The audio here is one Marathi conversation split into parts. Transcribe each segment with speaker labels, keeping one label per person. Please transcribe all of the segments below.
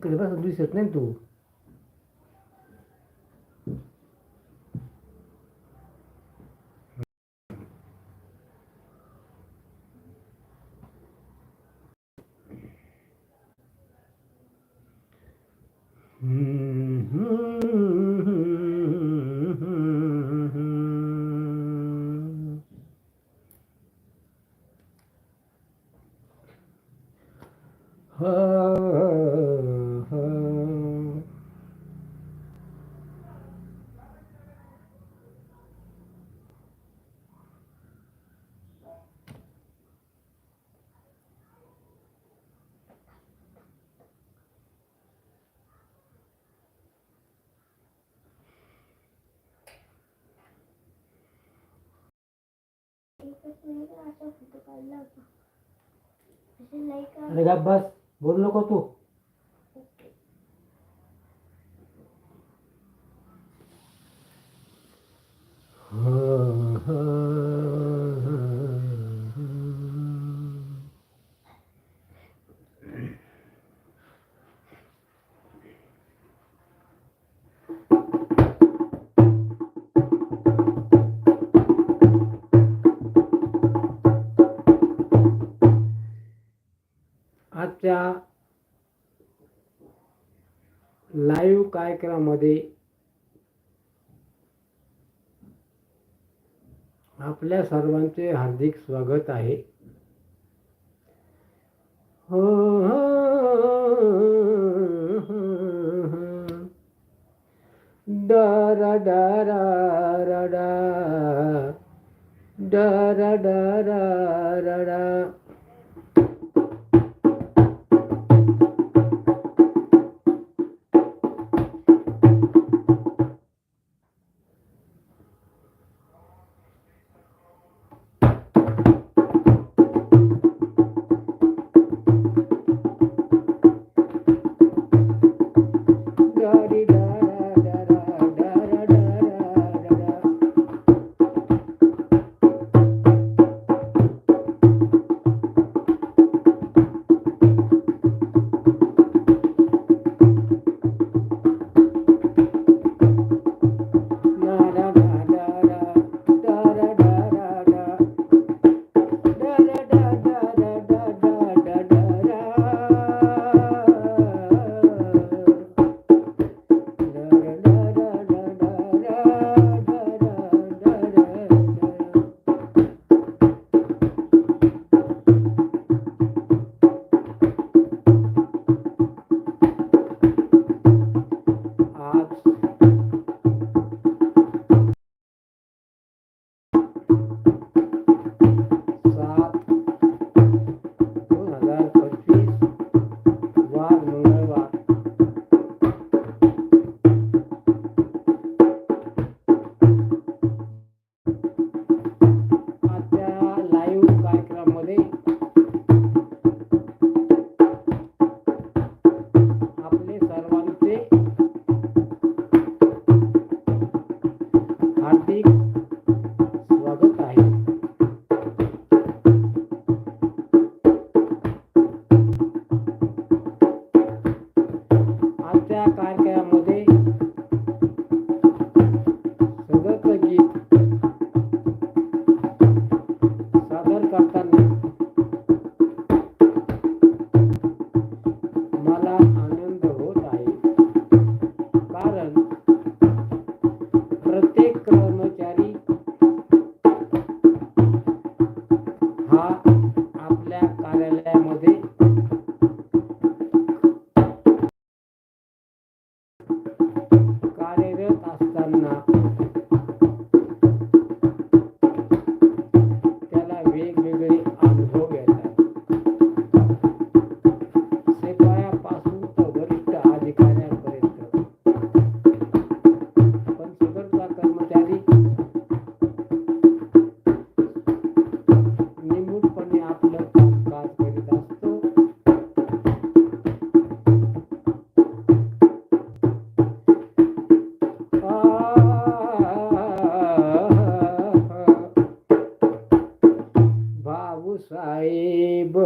Speaker 1: que le vaso.
Speaker 2: अरे गप बस. बोल नको तू.
Speaker 1: हा
Speaker 2: हा. लाईव्ह कार्यक्रमामध्ये आपल्या सर्वांचे हार्दिक स्वागत आहे. हो डरा डरा रडा. डरा डरा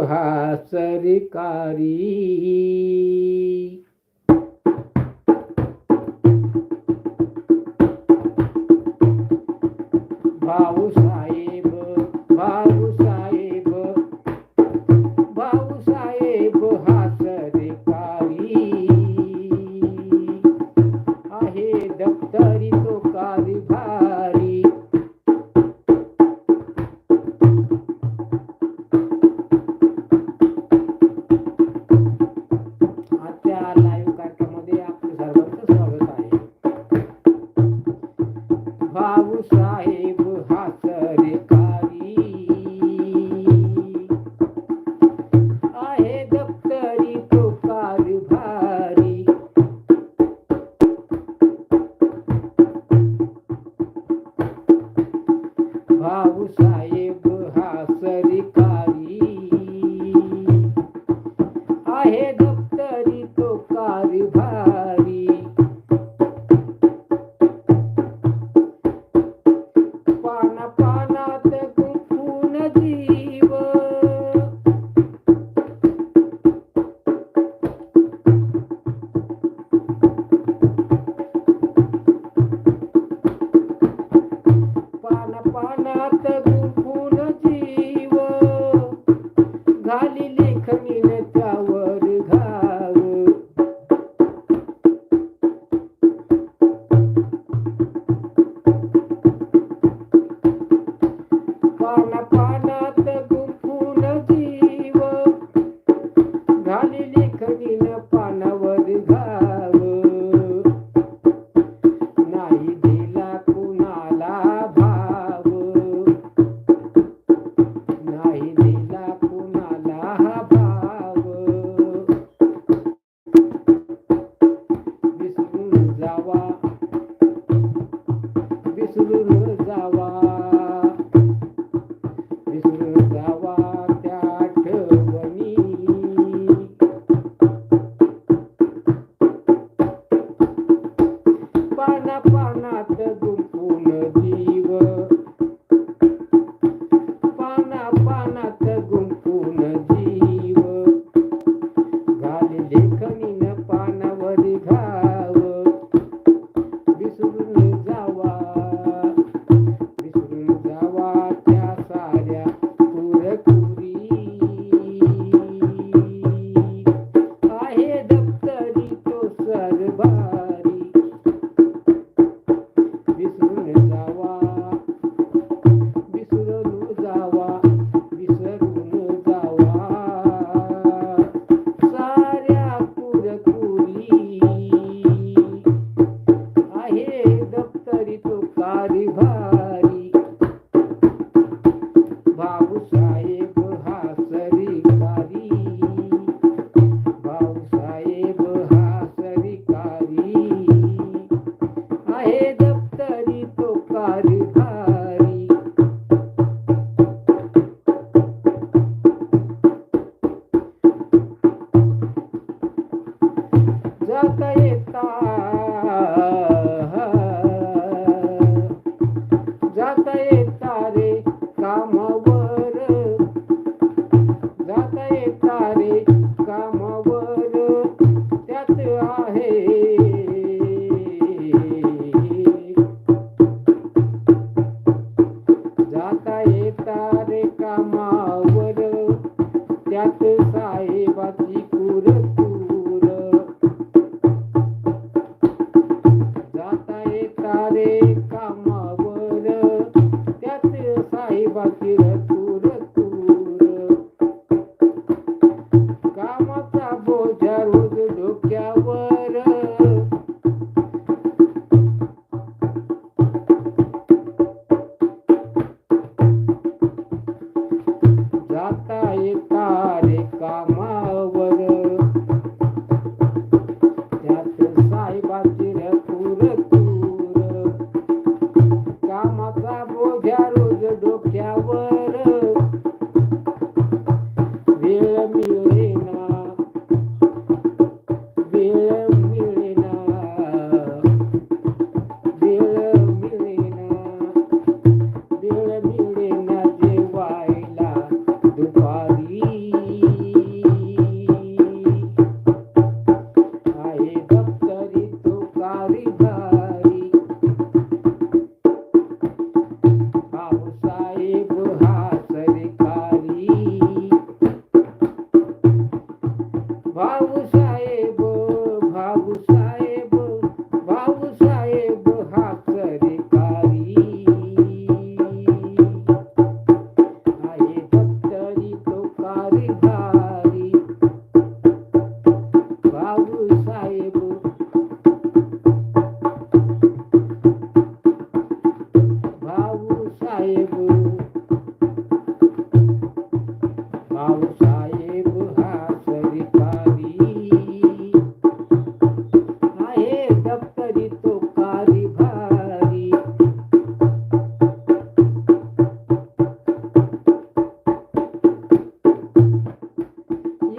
Speaker 2: हा सरकारी.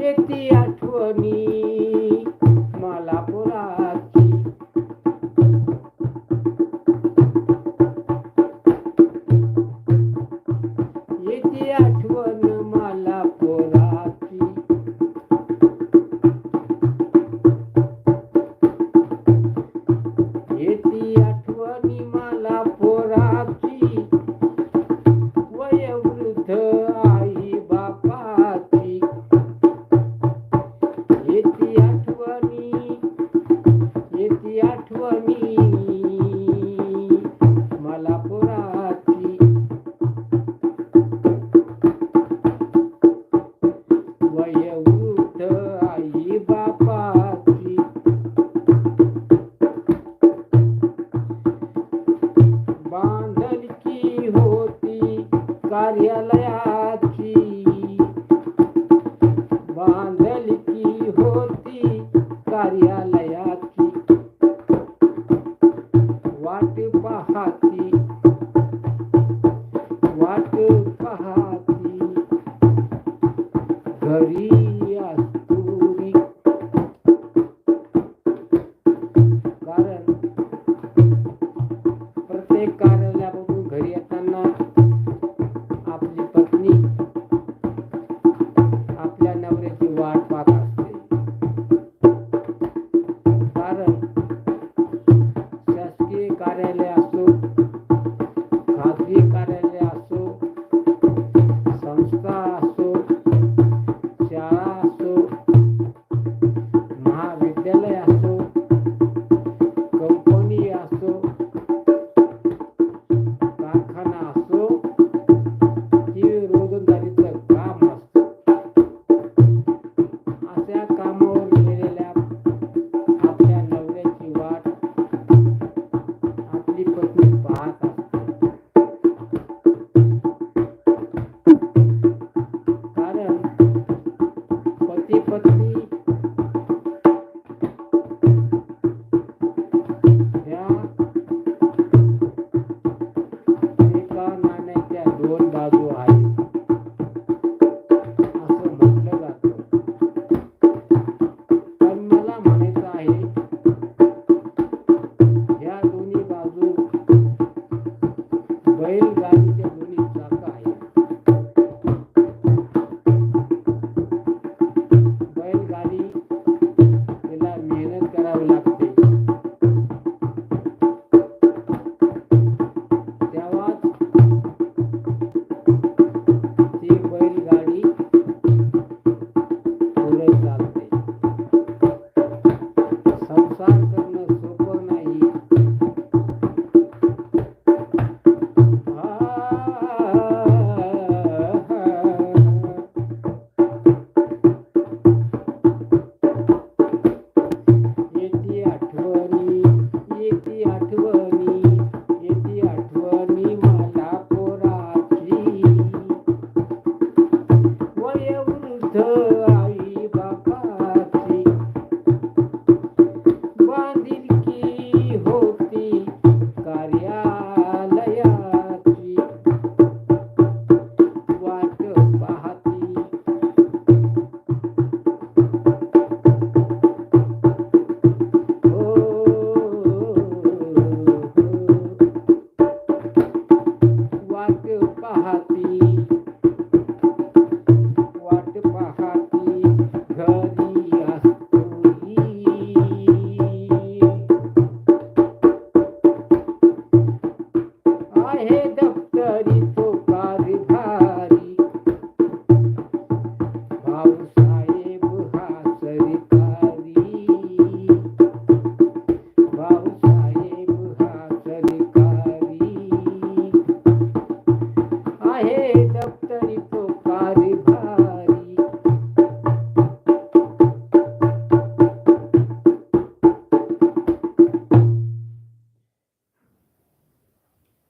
Speaker 2: the ti वाटे पाहात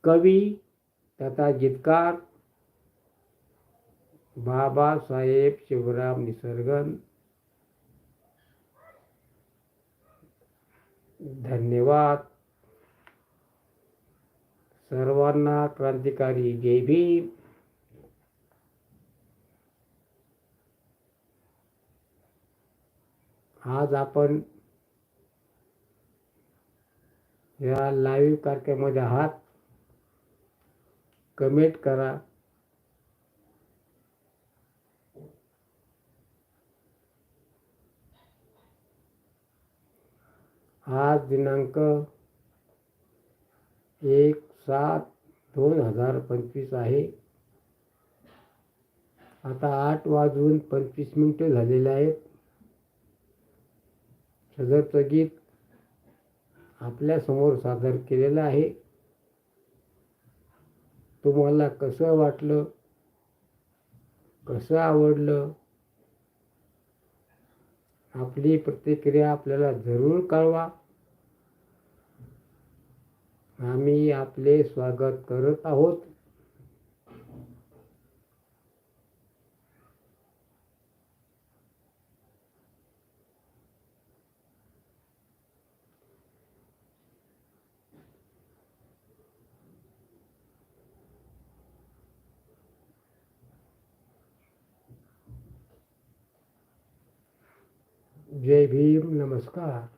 Speaker 2: कवी तथा गीतकार बाबासाहेब शिवराम निसर्गन. धन्यवाद. सर्वांना क्रांतिकारी जय भीम. आज आपण या लाईव्ह कार्यक्रमामध्ये आहात. कमेंट करा. आज दिनांक एक सात दोन हजार पंचवीस आहे. आता आठ वाजून पंचवीस मिनटं झालेले आहेत. सदरचं गीत आपल्यासमोर सादर केलेलं आहे. तुम्हाला कसं वाटलं? कसं आवडलं? आपली प्रतिक्रिया आपल्याला जरूर कळवा. आम्ही आपले स्वागत करत आहोत. जय भीम नमस्कार.